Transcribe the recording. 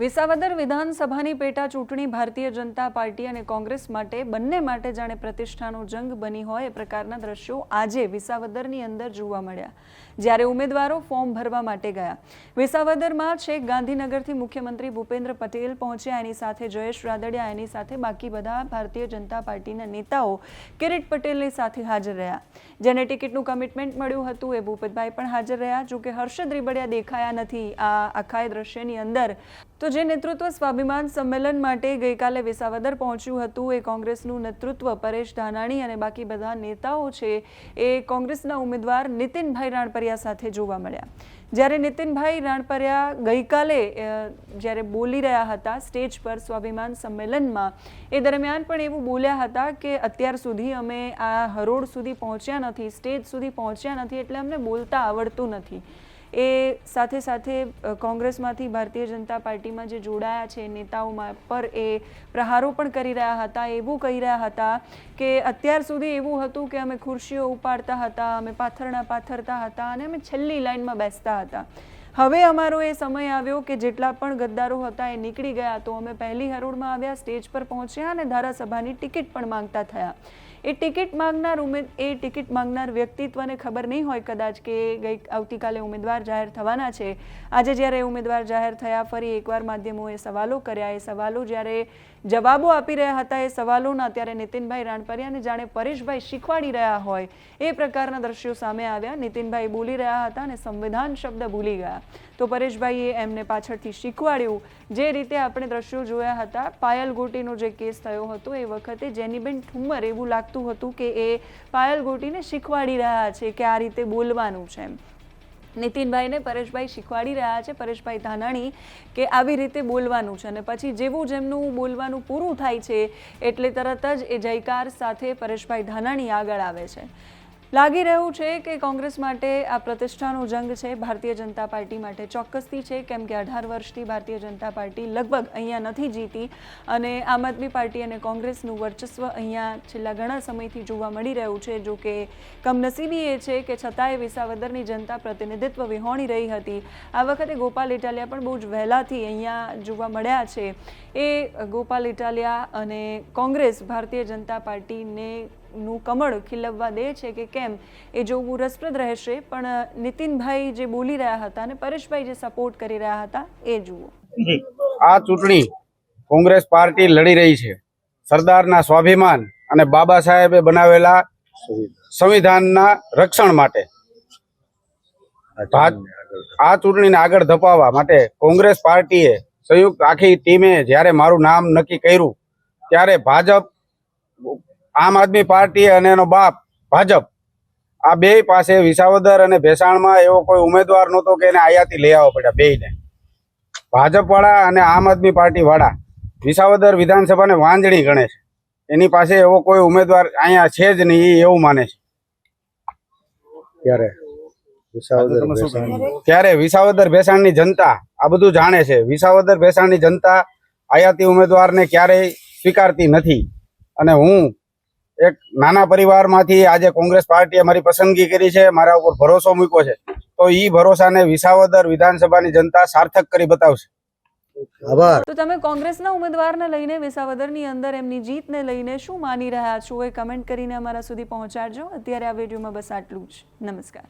વિસાવદર વિધાનસભાની પેટા ચૂંટણી ભારતીય જનતા પાર્ટી અને કોંગ્રેસ માટે બંને માટે જાણે પ્રતિષ્ઠાનો જંગ બની હોય એ પ્રકારના દ્રશ્યો આજે વિસાવદરની અંદર જોવા મળ્યા. જ્યારે ઉમેદવારો ફોર્મ ભરવા માટે ગયા. વિસાવદરમાં છેક ગાંધીનગરથી મુખ્યમંત્રી ભૂપેન્દ્ર પટેલ પહોંચ્યા. એની સાથે જયેશ રાદડિયા, એની સાથે બાકી બધા ભારતીય જનતા પાર્ટીના નેતાઓ કિરીટ પટેલની સાથે હાજર રહ્યા. જેને ટિકિટનું કમિટમેન્ટ મળ્યું હતું એ ભૂપતભાઈ પણ હાજર રહ્યા. જોકે હર્ષદ રીબડિયા દેખાયા નથી આ આખા દ્રશ્યની અંદર. તો જે નેતૃત્વ સ્વાભિમાન સંમેલન માટે ગઈકાલે વિસાવદર પહોંચ્યું હતું, એ કોંગ્રેસનું નેતૃત્વ પરેશ ધાનાણી અને બાકી બધા નેતાઓ છે, એ કોંગ્રેસના ઉમેદવાર નીતિનભાઈ રાણપરિયા સાથે જોવા મળ્યા. જ્યારે નીતિનભાઈ રાણપરિયા ગઈકાલે જ્યારે બોલી રહ્યા હતા સ્ટેજ પર સ્વાભિમાન સંમેલનમાં, એ દરમિયાન પણ એવું બોલ્યા હતા કે અત્યાર સુધી અમે આ હરોળ સુધી પહોંચ્યા નથી, સ્ટેજ સુધી પહોંચ્યા નથી એટલે અમને બોલતા આવડતું નથી. એ સાથે સાથે કોંગ્રેસમાંથી ભારતીય જનતા પાર્ટીમાં જે જોડાયા છે નેતાઓમાં પર એ પ્રહારો પણ કરી રહ્યા હતા, એવું કહી રહ્યા હતા કે અત્યાર સુધી એવું હતું કે અમે ખુરશીઓ ઉપાડતા હતા, અમે પાથરણા પાથરતા હતા અને અમે છેલ્લી લાઈનમાં બેસતા હતા. હવે અમારો એ સમય આવ્યો કે જેટલા પણ ગદ્દારો હતા એ નીકળી ગયા તો અમે પહેલી હરોળમાં આવ્યા, સ્ટેજ પર પહોંચ્યા અને ધારાસભાની ટિકિટ પણ માંગતા થયા. એ ટિકિટ માંગનાર ઉમેદ એ ટિકિટ માંગનાર વ્યક્તિત્વને ખબર નહીં હોય કદાચ કે ગઈ, આવતીકાલે ઉમેદવાર જાહેર થવાના છે. આજે જ્યારે ઉમેદવાર જાહેર થયા, ફરી એકવાર માધ્યમોએ સવાલો કર્યા. એ સવાલો જ્યારે જવાબો આપી રહ્યા હતા, એ સવાલોના ત્યારે નીતિનભાઈ રાણપરિયાને જાણે પરેશભાઈ શીખવાડી રહ્યા હોય. એ પ્રકારના દ્રશ્યો સામે આવ્યા. નીતિનભાઈ બોલી રહ્યા હતા અને સંવિધાન શબ્દ ભૂલી ગયા. તો પરેશભાઈએ એમને પાછળથી શીખવાડ્યું. જે રીતે આપણે દ્રશ્યો જોયા હતા પાયલ ગોટીનો જે કેસ થયો હતો એ વખતે જેનીબેન ઠુમ્મર એવું લાગતું હતું કે એ પાયલ ગોટીને શીખવાડી રહ્યા છે કે આ રીતે બોલવાનું છે એમ. નીતિનભાઈને પરેશભાઈ શીખવાડી રહ્યા છે. પરેશભાઈ ધાનાણી કે આવી રીતે બોલવાનું છે અને પછી જેવું જેમનું બોલવાનું પૂરું થાય છે, એટલે તરત જ એ જયકાર સાથે પરેશભાઈ ધાનાણી આગળ આવે છે. લાગી રહ્યું છે કે કોંગ્રેસ માટે આ પ્રતિષ્ઠાનો જંગ છે. ભારતીય જનતા પાર્ટી માટે ચોક્કસથી છે. કેમ કે અઢાર વર્ષથી ભારતીય જનતા પાર્ટી લગભગ અહીંયા નથી જીતી અને આમ આદમી પાર્ટી અને કોંગ્રેસનું વર્ચસ્વ અહીંયા છેલ્લા ઘણા સમયથી જોવા મળી રહ્યું છે. જો કે કમનસીબી એ છે કે છતાંય વિસાવદરની જનતા પ્રતિનિધિત્વ વિહોણી રહી હતી. આ વખતે ગોપાલ ઇટાલિયા પણ બહુ જ વહેલાથી અહીંયા જોવા મળ્યા છે. એ ગોપાલ ઇટાલિયા અને કોંગ્રેસ ભારતીય જનતા પાર્ટીને નું કમળ ખીલવવા દે છે કે કેમ, એ જોવું રસપ્રદ રહેશે. પણ નીતિનભાઈ જે બોલી રહ્યા હતા અને પરેશભાઈ જે સપોર્ટ કરી રહ્યા હતા, એ જુઓ. આ ચૂંટણી કોંગ્રેસ પાર્ટી લડી રહી છે. સરદારના સ્વાભિમાન અને બાબા સાહેબે બનાવેલા સંવિધાનના રક્ષણ માટે. આ ચૂંટણીને આગળ ધપાવવા માટે કોંગ્રેસ પાર્ટીએ સંયુક્ત આખી ટીમે જ્યારે મારું નામ નક્કી કર્યું, ત્યારે ભાજપ આમ આદમી પાર્ટી અને એનો બાપ ભાજપ આ બે પાસે વિસાવદર અને ભેસાણમાં એવો કોઈ ઉમેદવાર નહોતો કે એને આયાથી લઈ આવવા પડ્યા બેયને. ભાજપ વાળા અને આમ આદમી પાર્ટીવાળા વિસાવદર વિધાનસભાને વાંજણી ગણે છે. એની પાસે એવો કોઈ ઉમેદવાર અહીંયા છે જ નહીં એવું માને છે. ત્યારે વિસાવદર ત્યારે વિસાવદર ભેસાણની જનતા આ બધું જાણે છે. વિસાવદર ભેસાણની જનતા આયાતી ઉમેદવારને ક્યારેય સ્વીકારતી નથી. અને હું એક નાના પરિવારમાંથી આજે કોંગ્રેસ પાર્ટીએ મારી પસંદગી કરી છે મારા ઉપર ભરોસો મૂક્યો છે. તો ઈ ભરોસાને વિસાવદર વિધાનસભાની જનતા સાર્થક કરી બતાવશે. તો તમે કોંગ્રેસના ઉમેદવારને લઈને વિસાવદરની અંદર એમની જીતને લઈને શું માની રહ્યા છો એ કમેન્ટ કરીને અમારા સુધી પહોંચાડજો. અત્યારે આ વિડીયોમાં બસ આટલું જ. નમસ્કાર.